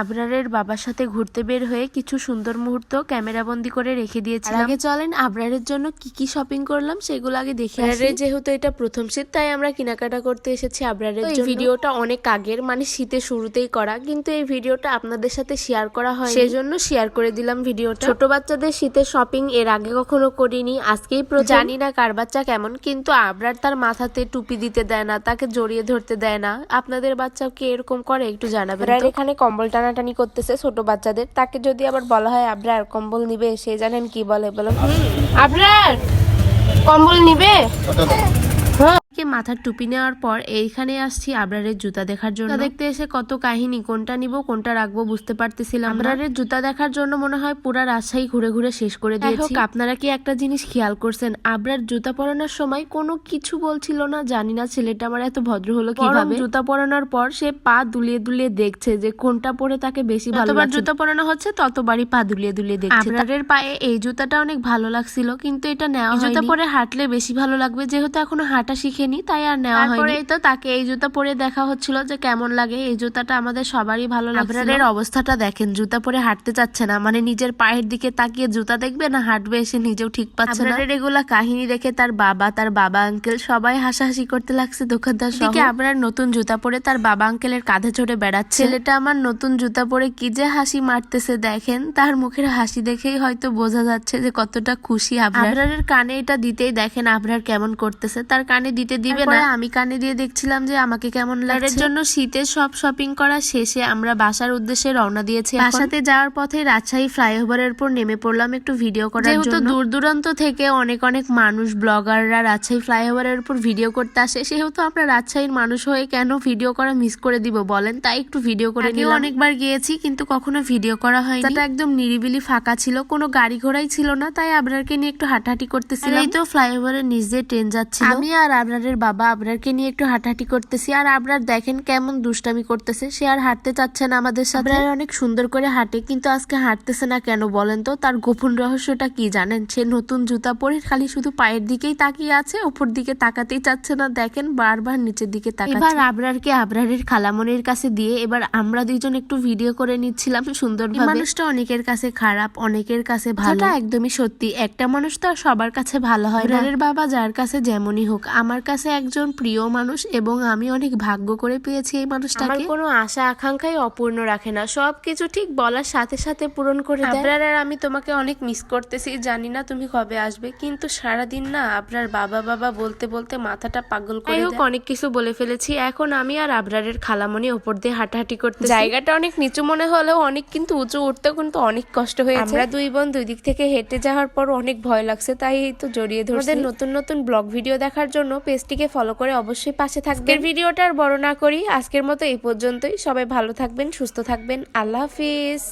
আবরারের বাবার সাথে ঘুরতে বের হয়ে কিছু সুন্দর মুহূর্ত ক্যামেরাবন্দি করে রেখে দিয়েছিলাম। আগে চলেন আবরারের জন্য কি কি শপিং করলাম সেগুলো আগে দেখে আবরারের যেহেতু এটা প্রথম শীত তাই আমরা কেনাকাটা করতে এসেছি আবরারের জন্য। ভিডিওটা অনেক আগের মানে শীতের শুরুতেই করা কিন্তু এই ভিডিওটা আপনাদের সাথে শেয়ার করা হয় সেই জন্য শেয়ার করে দিলাম ভিডিওটা। ছোট বাচ্চাদের শীতের শপিং এর আগে কখনো করিনি আজকেই জানি না কার বাচ্চা কেমন কিন্তু আবরার তার মাথাতে টুপি দিতে দেয় না তাকে জড়িয়ে ধরতে দেয় না। আপনাদের বাচ্চাও কি এরকম করে একটু জানাবেন এখানে কম্বল টানাটানি করতেছে ছোট বাচ্চাদের। তাকে যদি আবার বলা হয়, আবরার, কম্বল নিবে? সে জানেন কি বলে বলো আবরার, কম্বল নিবে? হ্যাঁ কে মাথার টুপি নেওয়ার পর এইখানে আসছি আবরারের জুতা দেখার জন্য। দেখতে এসে কত কাহিনী কোনটা নিব কোনটা রাখব বুঝতে পারতেছিলাম আবরারের জুতা দেখার জন্য মনে হয় পুরা রাজশাহী ঘুরে ঘুরে শেষ করে দিয়েছি। আপনারা কি একটা জিনিস খেয়াল করছেন? আবরার জুতা পরানোর সময় কোনো কিছু বলছিল না জানি না ছেলেটা আমার এত ভদ্র হলো কীভাবে। জুতা পরানোর পর সে পা দুলিয়ে দুলিয়ে দেখছে যে কোনটা পরে তাকে বেশি ভালো যতবার জুতা পরানো হচ্ছে ততবারই পা দুলিয়ে দুলিয়ে দেখছে। আবরারের পায়ে এই জুতাটা অনেক ভালো লাগছিল কিন্তু এটা নেওয়া জুতা পরে হাঁটলে বেশি ভালো লাগবে যেহেতু এখনও হাঁটা শিখেনি তাই আর নেওয়া হয়নি। তো তাকে এই জুতা পরে দেখা হচ্ছিল যে কেমন লাগে। এই জুতাটা আমাদের সবারই ভালো লাগে আবরারের অবস্থাটা দেখেন জুতা পরে হাঁটতে চাচ্ছে না। মানে নিজের পায়ের দিকে তাকিয়ে জুতা দেখবে না হাঁটবে এসে নিজেও ঠিক পাচ্ছে না? এগুলা কাহিনী দেখে তার বাবা তার বাবা আঙ্কেল সবাই হাসাহাসি করতে লাগছে দোকানদার সহ। আবরার নতুন জুতা পরে তার বাবা আঙ্কেলের কাঁধে চড়ে বেড়াচ্ছে। ছেলেটা আমার নতুন জুতা পরে কি যে হাসি মারতেছে দেখেন। তার মুখের হাসি দেখেই হয়তো বোঝা যাচ্ছে যে কতটা খুশি আবরার। আবরারের কানে এটা দিতেই দেখেন আবরার কেমন করতেছে। তার কানে দিতে দিবে না। আমি কানে দিয়ে দেখছিলাম যে আমাকে কেমন লাগছে। এর জন্য শীতের সব শপিং করা শেষে আমরা বাসার উদ্দেশ্যে রওনা দিয়েছি বাসাতে যাওয়ার পথে রাজশাহী ফ্লাইওভারের উপর নেমে পড়লাম একটু ভিডিও করার জন্য যেহেতু দূর দূরান্ত থেকে অনেক অনেক মানুষ ব্লগাররা রাজশাহী ফ্লাইওভারের উপর ভিডিও করতে আসে। সেহেতু আমরা রাজশাহীর মানুষ হয়ে কেন ভিডিও করা মিস করে দিব বলেন? তাই একটু ভিডিও করে নিলাম। অনেকবার গিয়েছি কিন্তু কখনো ভিডিও করা হয়নি। এটা একদম নিরিবিলি ফাঁকা ছিল কোনো গাড়ি ঘোড়াই ছিল না তাই আবরারকে নিয়ে একটু হাঁটাহাঁটি করতেছিলাম। এই তো ফ্লাইওভারের নিচ দিয়ে ট্রেন যাচ্ছিল। আমি আর আবরারের বাবা আবরারকে নিয়ে একটু হাঁটাহাঁটি করতেছি আর আবরার দেখেন কেমন দুষ্টামি করতেছে। সে আর হাঁটতে চাচ্ছে না আমাদের সাথে। আবরার অনেক সুন্দর করে হাঁটে কিন্তু আজকে হাঁটতেছে না কেন বলেন তো? তার গোপন রহস্যটা কি জানেন? সে নতুন জুতা পরে খালি শুধু পায়ের দিকেই তাকিয়ে আছে উপর দিকে তাকাতেই চাচ্ছে না। দেখেন বারবার নিচের দিকে তাকাচ্ছে। এবার আবরারকে আবরারের খালামনির কাছে দিয়ে এবার আমরা দুইজন একটু ভিডিও করে নিচ্ছিলাম সুন্দর মানুষটা অনেকের কাছে খারাপ অনেকের কাছে ভালো। একদমই সত্যি। একটা মানুষ তো সবার কাছে ভালো হয় আবরারের বাবা যার কাছে যেমনই হোক আমার কাছে একজন প্রিয় মানুষ এবং আমি অনেক ভাগ্য করে পেয়েছি এই মানুষটাকে। আমার কোনো আশা আকাঙ্ক্ষাই অপূর্ণ রাখে না। সব কিছু ঠিক বলার সাথে সাথে পূরণ করে দেয়। আবরার আর আমি তোমাকে অনেক মিস করতেছি জানি না তুমি কবে আসবে কিন্তু সারাদিন না আপনার বাবা বাবা বলতে বলতে মাথাটা পাগল করে হোক অনেক কিছু বলে ফেলেছি। এখন আমি আর আবরারের খালামনি ওপর দিয়ে হাঁটাহাঁটি করতে জায়গাটা অনেক নিচু মনে হলেও অনেক কিন্তু উঁচু উঠতে কিন্তু অনেক কষ্ট হয়েছে। আমরা দুই বোন দুই দিক থেকে হেঁটে যাওয়ার পর অনেক ভয় লাগছে তাই এই তো জড়িয়ে ধরছে। নতুন নতুন ব্লগ ভিডিও দেখার জন্য পেজটিকে ফলো করে অবশ্যই পাশে থাকবেন। ভিডিওটা আর বড় না করি, আজকের মতো এই পর্যন্তই। সবাই ভালো থাকবেন, সুস্থ থাকবেন। আল্লাহ হাফিজ।